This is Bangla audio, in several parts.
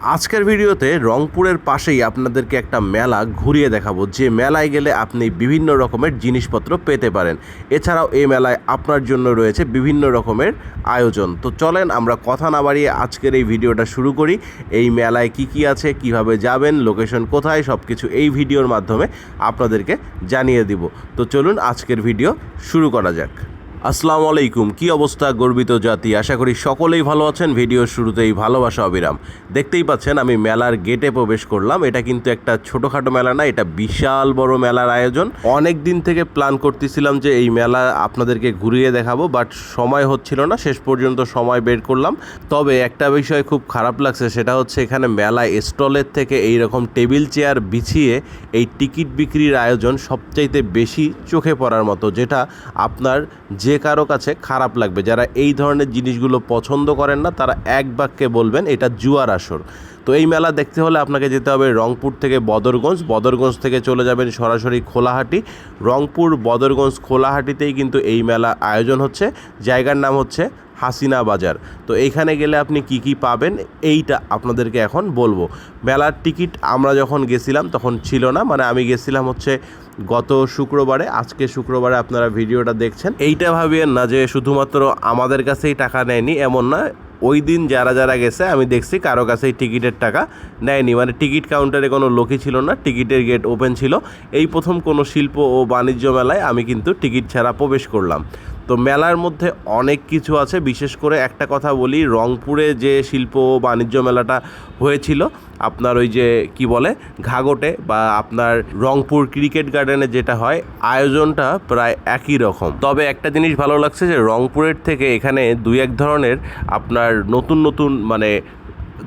আজকের ভিডিওতে রংপুরের পাশেই আপনাদেরকে একটা মেলা ঘুরিয়ে দেখাবো। যে মেলায় গেলে আপনি বিভিন্ন রকমের জিনিসপত্র পেতে পারেন। এছাড়াও এই মেলায় আপনার জন্য রয়েছে বিভিন্ন রকমের আয়োজন। তো চলেন আমরা কথা না বাড়িয়ে আজকের এই ভিডিওটা শুরু করি। এই মেলায় কি কি আছে, কীভাবে যাবেন, লোকেশন কোথায় সব কিছু এই ভিডিওর মাধ্যমে আপনাদেরকে জানিয়ে দিব। তো চলুন আজকের ভিডিও শুরু করা যাক। আসসালামু আলাইকুম। কি অবস্থা, গর্বিত জাতি? আশা করি সকলেই ভালো আছেন। ভিডিও শুরুতেই ভালোবাসা, অবিরাম। দেখতেই পাচ্ছেন, আমি মেলার গেটে প্রবেশ করলাম। এটা কিন্তু একটা ছোটোখাটো মেলা না, এটা বিশাল বড় মেলার আয়োজন। অনেক দিন থেকে প্ল্যান করতেছিলাম যে এই মেলা আপনাদেরকে ঘুরিয়ে দেখাবো বাট সময় হচ্ছিল না, শেষ পর্যন্ত সময় বের করলাম। তবে একটা বিষয় খুব খারাপ লাগছে, সেটা হচ্ছে এখানে মেলা স্টলের থেকে এই রকম টেবিল চেয়ার বিছিয়ে এই টিকিট বিক্রির আয়োজন সবচাইতে বেশি চোখে পড়ার মতো, যেটা আপনার যে কারও কাছে খারাপ লাগবে, যারা এই ধরনের জিনিসগুলো পছন্দ করেন না, তারা এক বাক্যে বলবেন, এটা জুয়ার আসর। তো এই মেলা দেখতে হলে আপনাকে যেতে হবে রংপুর থেকে বদরগঞ্জ। বদরগঞ্জ থেকে চলে যাবেন সরাসরি খোলাহাটি। রংপুর, বদরগঞ্জ, খোলাহাটিতেই কিন্তু এই মেলা আয়োজন হচ্ছে। জায়গার নাম হচ্ছে হাসিনা বাজার। তো এখানে গেলে আপনি কি কি পাবেন? এইটা আপনাদেরকে এখন বলব। মেলার টিকিট আমরা যখন গেছিলাম তখন ছিল না। মানে আমি গেছিলাম হচ্ছে গত শুক্রবারে। আজকে শুক্রবারে আপনারা ভিডিওটা দেখছেন। এইটা ভাবিয়েন না যে শুধুমাত্র আমাদের কাছেই টাকা নেয়নি, এমন না। ওই দিন যারা যারা গেছে, আমি দেখছি কারও কাছেই টিকিটের টাকা নেয়নি। মানে টিকিট কাউন্টারে কোনো লোকই ছিল না, টিকিটের গেট ওপেন ছিল। এই প্রথম কোনো শিল্প ও বাণিজ্য মেলায় আমি কিন্তু টিকিট ছাড়া প্রবেশ করলাম। তো মেলার মধ্যে অনেক কিছু আছে। বিশেষ করে একটা কথা বলি, রংপুরে যে শিল্প বাণিজ্য মেলাটা হয়েছিল, আপনার ওই যে কি বলে, ঘাগটে বা আপনার রংপুর ক্রিকেট গার্ডেনে যেটা হয়, আয়োজনটা প্রায় একই রকম। তবে একটা জিনিস ভালো লাগছে যে রংপুরের থেকে এখানে দুই এক ধরনের আপনার নতুন নতুন মানে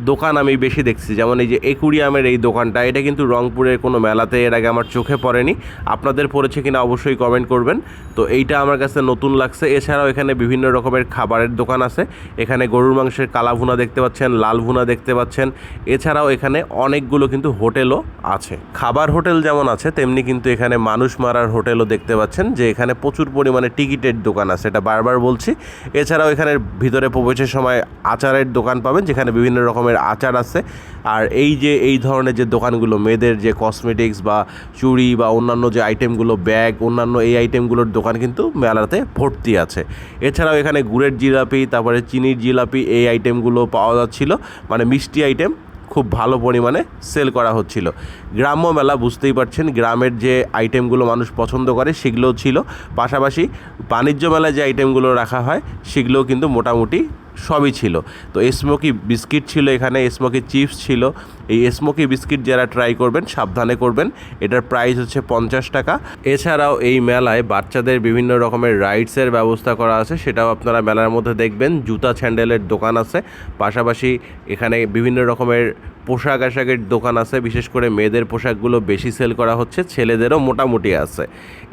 দোকান আমি বেশি দেখছি। যেমন এই যে একুরিয়ামের এই দোকানটা, এটা কিন্তু রংপুরের কোনো মেলাতে এর আগে আমার চোখে পড়েনি। আপনাদের পড়েছে কিনা অবশ্যই কমেন্ট করবেন। তো এইটা আমার কাছে নতুন লাগছে। এছাড়াও এখানে বিভিন্ন রকমের খাবারের দোকান আছে। এখানে গরুর মাংসের কালা ভুনা দেখতে পাচ্ছেন, লাল ভুনা দেখতে পাচ্ছেন। এছাড়াও এখানে অনেকগুলো কিন্তু হোটেলও আছে। খাবার হোটেল যেমন আছে, তেমনি কিন্তু এখানে মানুষ মারার হোটেলও দেখতে পাচ্ছেন, যে এখানে প্রচুর পরিমাণে টিকিটের দোকান আছে, এটা বারবার বলছি। এছাড়াও এখানে ভিতরে প্রবেশের সময় আচারের দোকান পাবেন, যেখানে বিভিন্ন রকমের আচার আছে। আর এই যে, এই ধরনের যে দোকানগুলো, মেয়েদের যে কসমেটিক্স বা চুড়ি বা অন্যান্য যে আইটেমগুলো ব্যাগ অন্যান্য এই আইটেমগুলোর দোকান কিন্তু মেলাতে ভর্তি আছে। এছাড়াও এখানে গুড়ের জিলাপি, তারপরে চিনির জিলাপি, এই আইটেমগুলো পাওয়া যাচ্ছিল। মানে মিষ্টি আইটেম খুব ভালো পরিমাণে সেল করা হচ্ছিল। গ্রাম্য মেলা, বুঝতেই পারছেন, গ্রামের যে আইটেমগুলো মানুষ পছন্দ করে, সেগুলোও ছিল। পাশাপাশি বাণিজ্য মেলায় যে আইটেমগুলো রাখা হয়, সেগুলোও কিন্তু মোটামুটি সবই ছিল। তো স্মোকি বিস্কিট ছিল এখানে স্মোকি চিপস ছিল। এই স্মোকি বিস্কিট যারা ট্রাই করবেন, সাবধানে করবেন। এটার প্রাইস হচ্ছে পঞ্চাশ টাকা। এছাড়াও এই মেলায় বাচ্চাদের বিভিন্ন রকমের রাইডসের ব্যবস্থা করা আছে, সেটাও আপনারা মেলার মধ্যে দেখবেন। জুতা স্যান্ডেলের দোকান আছে, পাশাপাশি এখানে বিভিন্ন রকমের পোশাক আশাকের দোকান আছে। বিশেষ করে মেয়েদের পোশাকগুলো বেশি সেল করা হচ্ছে, ছেলেদেরও মোটামুটি আছে।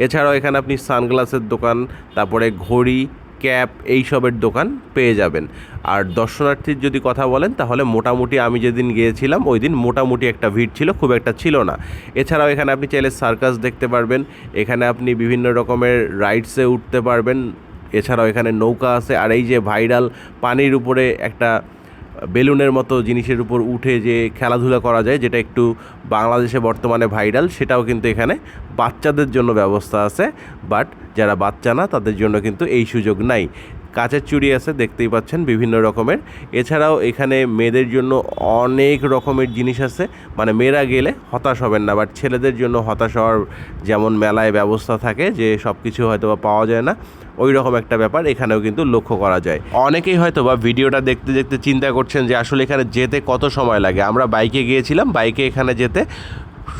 এছাড়াও এখানে আপনি সানগ্লাসের দোকান, তারপরে ঘড়ি ক্যাপ এইসবের দোকান পেয়ে যাবেন। আর দর্শনার্থীর যদি কথা বলেন, তাহলে মোটামুটি আমি যেদিন গিয়েছিলাম ওই দিন মোটামুটি একটা ভিড় ছিল, খুব একটা ছিল না। এছাড়াও এখানে আপনি চাইলে সার্কাস দেখতে পারবেন, এখানে আপনি বিভিন্ন রকমের রাইডসে উঠতে পারবেন, এছাড়াও এখানে নৌকা আছে, আর এই যে ভাইরাল পানির উপরে একটা বেলুনের মতো জিনিসের উপর উঠে যে খেলাধুলা করা যায়, যেটা একটু বাংলাদেশে বর্তমানে ভাইরাল, সেটাও কিন্তু এখানে বাচ্চাদের জন্য ব্যবস্থা আছে। বাট যারা বাচ্চা না, তাদের জন্য কিন্তু এই সুযোগ নাই। কাচের চুড়ি আছে, দেখতেই পাচ্ছেন, বিভিন্ন রকমের। এছাড়াও এখানে মেয়েদের জন্য অনেক রকমের জিনিস আছে। মানে মেয়েরা গেলে হতাশ হবেন না, বাট ছেলেদের জন্য হতাশ হওয়ার যেমন মেলায় ব্যবস্থা থাকে, যে সব কিছু হয়তো পাওয়া যায় না। ওই রকম একটা ব্যাপার, এখানেও কিন্তু লক্ষ্য করা যায়। অনেকেই হয়তো বা ভিডিওটা দেখতে দেখতে চিন্তা করছেন যে আসলে এখানে যেতে কত সময় লাগে? আমরা বাইকে গিয়েছিলাম, বাইকে এখানে যেতে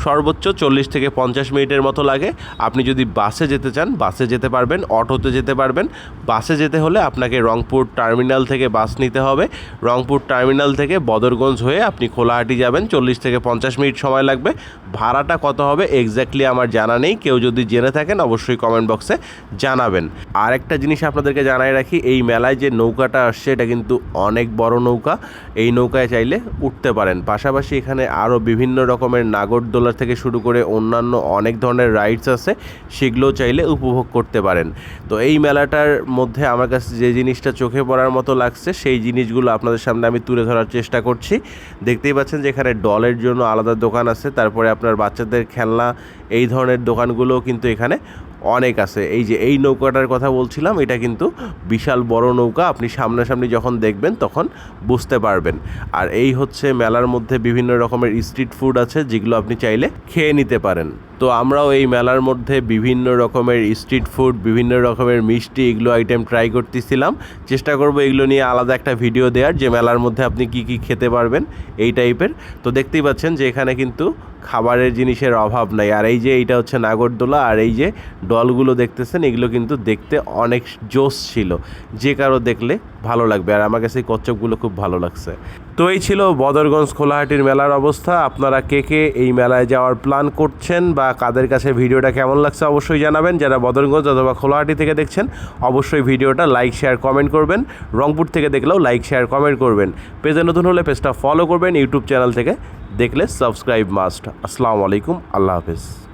সর্বোচ্চ চল্লিশ থেকে পঞ্চাশ মিনিটের মতো লাগে। আপনি যদি বাসে যেতে চান, বাসে যেতে পারবেন, অটোতে যেতে পারবেন। বাসে যেতে হলে আপনাকে রংপুর টার্মিনাল থেকে বাস নিতে হবে। রংপুর টার্মিনাল থেকে বদরগঞ্জ হয়ে আপনি খোলাহাটি যাবেন। চল্লিশ থেকে পঞ্চাশ মিনিট সময় লাগবে। ভাড়াটা কত হবে এক্স্যাক্টলি আমার জানা নেই। কেউ যদি জেনে থাকেন, অবশ্যই কমেন্ট বক্সে জানাবেন। আর একটা জিনিস আপনাদেরকে জানাই রাখি, এই মেলায় যে নৌকাটা আসছে, এটা কিন্তু অনেক বড় নৌকা। এই নৌকায় চাইলে উঠতে পারেন। পাশাপাশি এখানে আরও বিভিন্ন রকমের নাগরদোলা নাগরদোলার থেকে শুরু করে অন্যান্য অনেক ধরনের রাইডস আছে সেগুলো চাইলে উপভোগ করতে পারেন। তো এই মেলাটার মধ্যে আমার কাছে যে জিনিসটা চোখে পড়ার মতো লাগছে, সেই জিনিসগুলো আপনাদের সামনে আমি তুলে ধরার চেষ্টা করছি। দেখতেই পাচ্ছেন যে এখানে ডলের জন্য আলাদা দোকান আছে, তারপরে আপনার বাচ্চাদের খেলনা, এই ধরনের দোকানগুলোও কিন্তু এখানে অনেক আছে। এই যে এই নৌকাটার কথা বলছিলাম, এটা কিন্তু বিশাল বড় নৌকা। আপনি সামনাসামনি যখন দেখবেন তখন বুঝতে পারবেন। আর এই হচ্ছে মেলার মধ্যে বিভিন্ন রকমের স্ট্রিট ফুড আছে, যেগুলো আপনি চাইলে খেয়ে নিতে পারেন। তো আমরাও এই মেলার মধ্যে বিভিন্ন রকমের স্ট্রিট ফুড বিভিন্ন রকমের মিষ্টি এগুলো আইটেম ট্রাই করতেছিলাম। চেষ্টা করব এগুলো নিয়ে আলাদা একটা ভিডিও দেওয়ার যে মেলার মধ্যে আপনি কি কি খেতে পারবেন এই টাইপের তো দেখতেই পাচ্ছেন যে এখানে কিন্তু খাবারের জিনিসের অভাব নাই। আর এই যে এইটা হচ্ছে নাগরদোলা, আর এই যে ডলগুলো দেখতেছেন, এগুলো কিন্তু দেখতে অনেক জোস ছিল। যে কারও দেখলে ভালো লাগবে, আর আমার কাছে কচ্ছপগুলো খুব ভালো লাগছে। তো এই ছিল বদরগঞ্জ খোলাহাটির মেলার অবস্থা। আপনারা কে কে এই মেলায় যাওয়ার প্ল্যান করছেন বা কাদের কাছে ভিডিওটা কেমন লাগছে অবশ্যই জানাবেন। যারা বদরগঞ্জ অথবা খোলাহাটি থেকে দেখছেন, অবশ্যই ভিডিওটা লাইক শেয়ার কমেন্ট করবেন। রংপুর থেকে দেখলেও লাইক শেয়ার কমেন্ট করবেন। পেজে নতুন হলে পেজটা ফলো করবেন। ইউটিউব চ্যানেল থেকে দেখলে সাবস্ক্রাইব মাস্ট আসসালামু আলাইকুম। আল্লাহ হাফেজ।